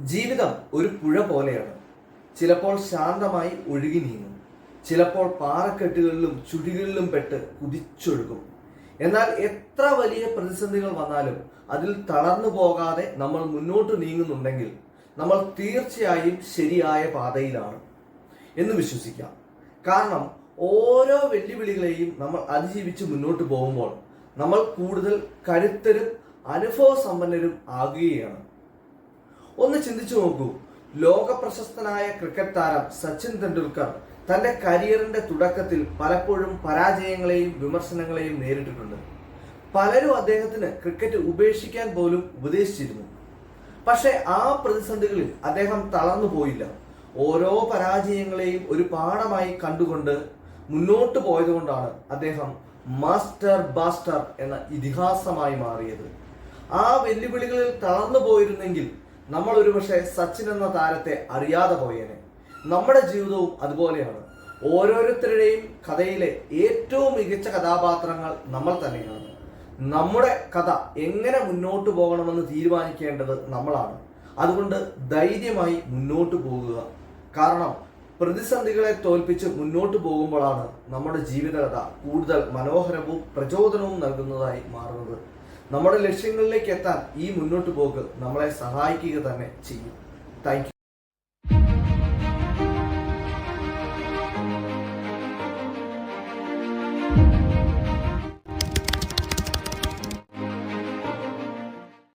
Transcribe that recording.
ജീവിതം ഒരു പുഴ പോലെയാണ്. ചിലപ്പോൾ ശാന്തമായി ഒഴുകി നീങ്ങും. ചിലപ്പോൾ പാറക്കെട്ടുകളിലും ചുഴികളിലും പെട്ട് കുതിച്ചൊഴുകും. എന്നാൽ എത്ര വലിയ പ്രതിസന്ധികൾ വന്നാലും അതിൽ തളർന്നു പോകാതെ നമ്മൾ മുന്നോട്ട് നീങ്ങുന്നുണ്ടെങ്കിൽ നമ്മൾ തീർച്ചയായും ശരിയായ പാതയിലാണ് എന്ന് വിശ്വസിക്കാം. കാരണം ഓരോ വെല്ലുവിളികളെയും നമ്മൾ അതിജീവിച്ച് മുന്നോട്ട് പോകുമ്പോൾ നമ്മൾ കൂടുതൽ കരുത്തരും അനുഭവ സമ്പന്നരും ആകുകയാണ്. ഒന്ന് ചിന്തിച്ചു നോക്കൂ. ലോക പ്രശസ്തനായ ക്രിക്കറ്റ് താരം സച്ചിൻ തെണ്ടുൽക്കർ തന്റെ കരിയറിന്റെ തുടക്കത്തിൽ പലപ്പോഴും പരാജയങ്ങളെയും വിമർശനങ്ങളെയും നേരിട്ടിട്ടുണ്ട്. പലരും അദ്ദേഹത്തിന് ക്രിക്കറ്റ് ഉപേക്ഷിക്കാൻ പോലും ഉപദേശിച്ചിരുന്നു. പക്ഷെ ആ പ്രതിസന്ധികളിൽ അദ്ദേഹം തളർന്നു പോയില്ല. ഓരോ പരാജയങ്ങളെയും ഒരു പാഠമായി കണ്ടുകൊണ്ട് മുന്നോട്ട് പോയതുകൊണ്ടാണ് അദ്ദേഹം മാസ്റ്റർ ബാസ്റ്റർ എന്ന ഇതിഹാസമായി മാറിയത്. ആ വെല്ലുവിളികളിൽ തളർന്നു പോയിരുന്നെങ്കിൽ നമ്മൾ ഒരുപക്ഷെ സച്ചിൻ എന്ന താരത്തെ അറിയാതെ പോയേനെ. നമ്മുടെ ജീവിതവും അതുപോലെയാണ്. ഓരോരുത്തരുടെയും കഥയിലെ ഏറ്റവും മികച്ച കഥാപാത്രങ്ങൾ നമ്മൾ തന്നെയാണ്. നമ്മുടെ കഥ എങ്ങനെ മുന്നോട്ട് പോകണമെന്ന് തീരുമാനിക്കേണ്ടത് നമ്മളാണ്. അതുകൊണ്ട് ധൈര്യമായി മുന്നോട്ട് പോകുക. കാരണം പ്രതിസന്ധികളെ തോൽപ്പിച്ച് മുന്നോട്ട് പോകുമ്പോഴാണ് നമ്മുടെ ജീവിതകഥ കൂടുതൽ മനോഹരവും പ്രചോദനവും നൽകുന്നതായി മാറുന്നത്. നമ്മുടെ ലക്ഷ്യങ്ങളിലേക്ക് എത്താൻ ഈ മുന്നോട്ട് പോക്ക് നമ്മളെ സഹായിക്കുക തന്നെ ചെയ്യും. താങ്ക്